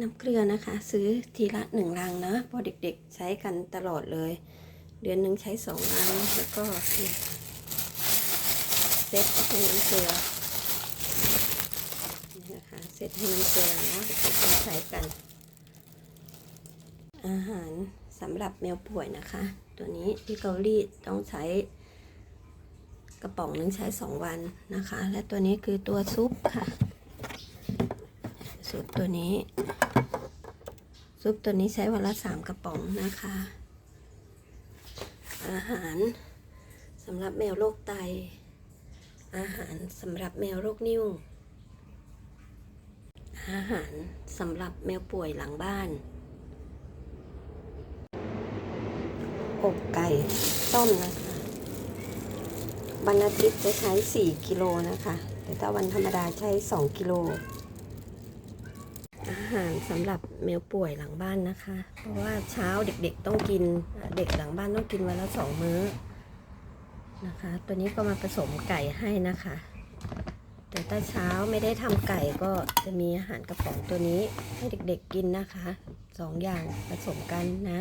น้ำเกลือนะคะ ซื้อทีละหนึ่งลังนะพราะเด็กๆใช้กันตลอดเลย เดือนหนึ่งใช้สองลังแล้วก็เซ็ตให้น้ำเกลือนี่นะคะเซ็ตให้น้ำเกลือนะเด็กๆใช้กัน อาหารสำหรับแมวป่วยนะคะ ตัวนี้ที่เกาหลีต้องใช้กระป๋องหนึงใช้สองวันนะคะ และตัวนี้คือตัวซุปค่ะ ซุปตัวนี้ ซุปตัวนี้ใช้วันละสามกระป๋องนะคะ อาหารสำหรับแมวโรคไต อาหารสำหรับแมวโรคนิ่ว อาหารสำหรับแมวป่วยหลังบ้าน อกไก่ต้มนะคะ วันอาทิตย์จะใช้ 4 กิโลนะคะ แต่ถ้าวันธรรมดาใช้ 2 กิโล อาหารสำหรับแมวป่วยหลังบ้านนะคะ เพราะว่าเช้าเด็กๆต้องกินเด็กหลังบ้านต้องกินวันละสองมื้อนะคะ ตัวนี้ก็มาผสมไก่ให้นะคะ แต่ถ้าเช้าไม่ได้ทำไก่ก็จะมีอาหารกระป๋องตัวนี้ให้เด็กๆกินนะคะสองอย่างผสมกันนะ